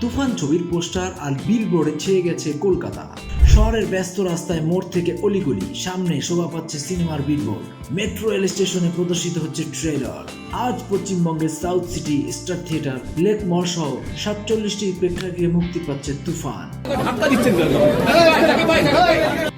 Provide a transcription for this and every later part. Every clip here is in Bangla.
তুফান ছবির পোস্টার আর বিলবোর্ডে ছেয়ে গেছে কলকাতা। শহরের ব্যস্ত রাস্তায় মোড় থেকে অলিগলি, সামনে শোভা পাচ্ছে সিনেমার বিলবোর্ড। মেট্রো রেল স্টেশনে প্রদর্শিত হচ্ছে ট্রেলার। আজ পশ্চিমবঙ্গের South City Star Theatre, Lake Mall সহ সাতচল্লিশটি প্রেক্ষাগৃহে মুক্তি পাচ্ছে তুফান।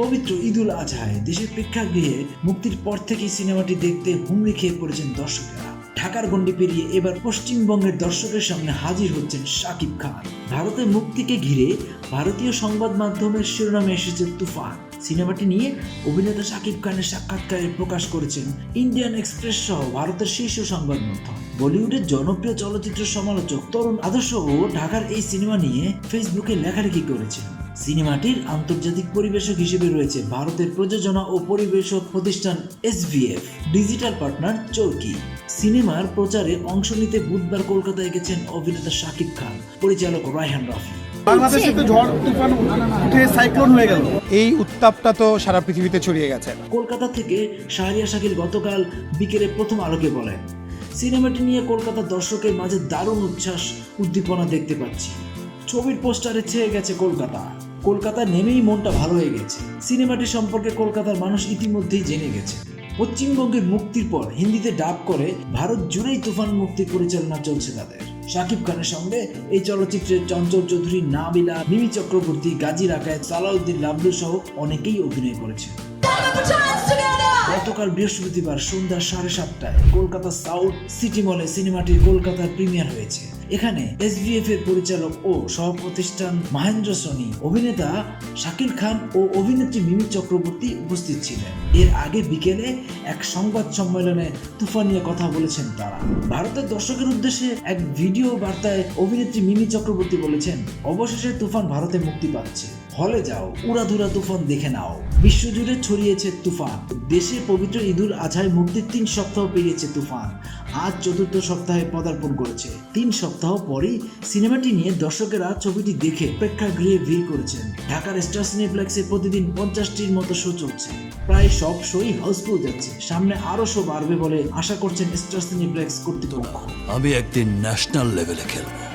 পবিত্র ঈদুল আজহায়, দেশের প্রেক্ষাগৃহে মুক্তির পর থেকেই সিনেমাটি দেখতে হুমড়ি খেয়ে পড়েছেন দর্শকেরা। ঢাকার গণ্ডি পেরিয়ে এবার পশ্চিমবঙ্গের দর্শকের সামনে হাজির হচ্ছেন শাকিব খান। ভারতের মুক্তিকে ঘিরে ভারতীয় সংবাদ মাধ্যমের শিরোনামে এসেছে তুফান। সিনেমাটি নিয়ে অভিনেতা শাকিব খানের সাক্ষাৎকারে প্রকাশ করেছেন ইন্ডিয়ান এক্সপ্রেস সহ ভারতের শীর্ষ সংবাদ মাধ্যম। বলিউডের জনপ্রিয় চলচ্চিত্র সমালোচক তরুণ আদর্শ ও ঢাকার এই সিনেমা নিয়ে ফেসবুকে লেখালেখি করেছেন। সিনেমাটির আন্তর্জাতিক পরিবেশক হিসেবে রয়েছে ভারতের প্রযোজনা ও পরিবেশক প্রতিষ্ঠান এসভিএফ। ডিজিটাল পার্টনার চরকি সিনেমার প্রচারে অংশ নিতে বুধবার কলকাতায় গেছেন অভিনেতা শাকিব খান পরিচালক রায়হান রাফি। বাংলাদেশে তো ঝড় তুফান উঠে সাইক্লোন হয়ে গেল। এই উত্তাপটা তো সারা পৃথিবীতে ছড়িয়ে গেছে। কলকাতা থেকে শাহরিয়া শাকিল গতকাল বিকেলে প্রথম আলোকে বলেন সিনেমাটি নিয়ে কলকাতার দর্শকের মাঝে দারুণ উচ্ছ্বাস উদ্দীপনা দেখতে পাচ্ছি। ছবির পোস্টারে ছেয়ে গেছে কলকাতা। কলকাতা নেমেই মনটা ভালো হয়ে গেছে। সিনেমাটি সম্পর্কে কলকাতার মানুষ ইতিমধ্যেই জেনে গেছে। পশ্চিমবঙ্গের মুক্তির পর হিন্দিতে ডাব করে ভারত জুড়েই তুফান মুক্তি পরিচালনা চলছে তাদের। শাকিব খানের সঙ্গে এই চলচ্চিত্রে চঞ্চল চৌধুরী নাবিলা, মিমি চক্রবর্তী, গাজী রাকায়েত, সালাউদ্দিন লাবলু সহ অনেকেই অভিনয় করেছেন। গতকাল বৃহস্পতিবার সন্ধ্যা সাড়ে সাতটায় কলকাতা সাউথ সিটি মলে সিনেমাটির কলকাতার প্রিমিয়ার হয়েছে। এখানে এসবিএফ এর পরিচালক ও সহপ্রতিষ্ঠান মহেন্দ্র সোনি, অভিনেতা শাকিল খান ও অভিনেত্রী মিমি চক্রবর্তী উপস্থিত ছিলেন। এর আগে বিকেলে এক সংবাদ সম্মেলনে তুফান নিয়ে কথা বলেছেন তারা। ভারতের দর্শকের উদ্দেশ্যে এক ভিডিও বার্তায় অভিনেত্রী মিমি চক্রবর্তী বলেছেন, অবশেষে তুফান ভারতে মুক্তি পাচ্ছে। হলে যাও, উড়াধুরা তুফান দেখে নাও। বিশ্বজুড়ে ছড়িয়েছে তুফান। দেশে পবিত্র ঈদুল আজহায় মুক্তির তিন সপ্তাহ পেরিয়েছে তুফান। আজ চতুর্থ সপ্তাহে পদার্পণ করেছে। তিন সপ্তাহ পরেই সিনেমাটি নিয়ে দর্শকেরা ছবিটি দেখে প্রেক্ষাগৃহে ভিড় করেছেন। ঢাকার স্টার সিনেপ্লেক্সে প্রতিদিন পঞ্চাশটির মতো শো চলছে। প্রায় সব শোই হাউসফুল যাচ্ছে। সামনে আরও শো বাড়বে বলে আশা করছেন স্টার সিনেপ্লেক্স কর্তৃপক্ষ। আমি একদিন ন্যাশনাল লেভেলে খেলব।